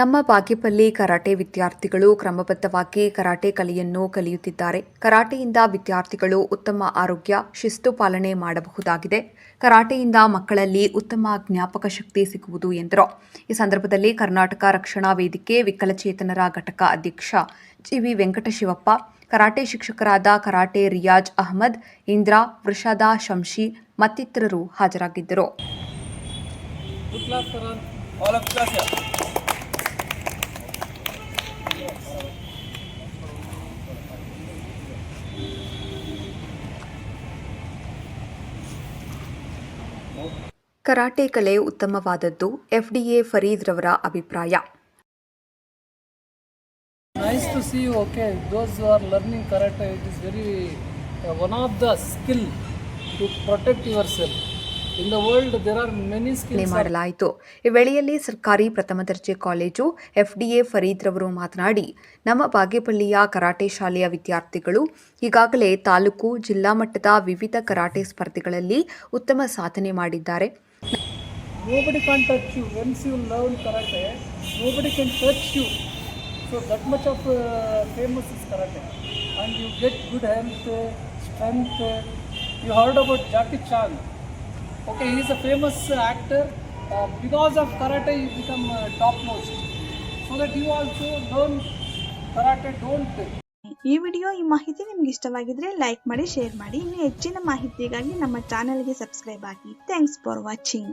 ನಮ್ಮ ಬಾಗೇಪಲ್ಲಿ ಕರಾಟೆ ವಿದ್ಯಾರ್ಥಿಗಳು ಕ್ರಮಬದ್ಧವಾಗಿ ಕರಾಟೆ ಕಲೆಯನ್ನು ಕಲಿಯುತ್ತಿದ್ದಾರೆ. ಕರಾಟೆಯಿಂದ ವಿದ್ಯಾರ್ಥಿಗಳು ಉತ್ತಮ ಆರೋಗ್ಯ, ಶಿಸ್ತು ಪಾಲನೆ ಮಾಡಬಹುದಾಗಿದೆ. ಕರಾಟೆಯಿಂದ ಮಕ್ಕಳಲ್ಲಿ ಉತ್ತಮ ಜ್ಞಾಪಕ ಶಕ್ತಿ ಸಿಗುವುದು ಎಂದರು. ಈ ಸಂದರ್ಭದಲ್ಲಿ ಕರ್ನಾಟಕ ರಕ್ಷಣಾ ವೇದಿಕೆ ವಿಕಲಚೇತನರ ಘಟಕ ಅಧ್ಯಕ್ಷ ಜಿವಿ ವೆಂಕಟಶಿವಪ್ಪ, ಕರಾಟೆ ಶಿಕ್ಷಕರಾದ ಕರಾಟೆ ರಿಯಾಜ್ ಅಹಮದ್, ಇಂದ್ರಾ, ವೃಷಾದ ಶಂಶಿ ಮತ್ತಿತರರು ಹಾಜರಾಗಿದ್ದರು. ಕರಾಟೆ ಕಲೆ ಉತ್ತಮವಾದದ್ದು, ಎಫ್ಡಿಎ ಫರೀದ್ ರವರ ಅಭಿಪ್ರಾಯ. Nice to see okay those are learning karate it is very one of the skill to protect yourself Skills. ಮಾಡಲಾಯಿತು. ಈ ವೇಳೆಯಲ್ಲಿ ಸರ್ಕಾರಿ ಪ್ರಥಮ ದರ್ಜೆ ಕಾಲೇಜು ಎಫ್ಡಿಎ ಫರೀದ್ ರವರು ಮಾತನಾಡಿ ನಮ್ಮ ಬಾಗೇಪಳ್ಳಿಯ ಕರಾಟೆ ಶಾಲೆಯ ವಿದ್ಯಾರ್ಥಿಗಳು ಈಗಾಗಲೇ ತಾಲೂಕು ಜಿಲ್ಲಾ ಮಟ್ಟದ ವಿವಿಧ ಕರಾಟೆ ಸ್ಪರ್ಧೆಗಳಲ್ಲಿ ಉತ್ತಮ ಸಾಧನೆ ಮಾಡಿದ್ದಾರೆ. You heard about Jackie Once Okay, he is a famous uh, actor. Uh, because of karate, you become uh, top most. So that you also learn karate. Don't ಈ ವಿಡಿಯೋ ಈ ಮಾಹಿತಿ ನಿಮ್ಗೆ ಇಷ್ಟವಾಗಿದ್ರೆ ಲೈಕ್ ಮಾಡಿ share ಮಾಡಿ ಇನ್ನು ಹೆಚ್ಚಿನ ಮಾಹಿತಿಗಾಗಿ ನಮ್ಮ ಚಾನೆಲ್ಗೆ ಸಬ್ಸ್ಕ್ರೈಬ್ ಆಗಿ ಥ್ಯಾಂಕ್ಸ್ ಫಾರ್ ವಾಚಿಂಗ್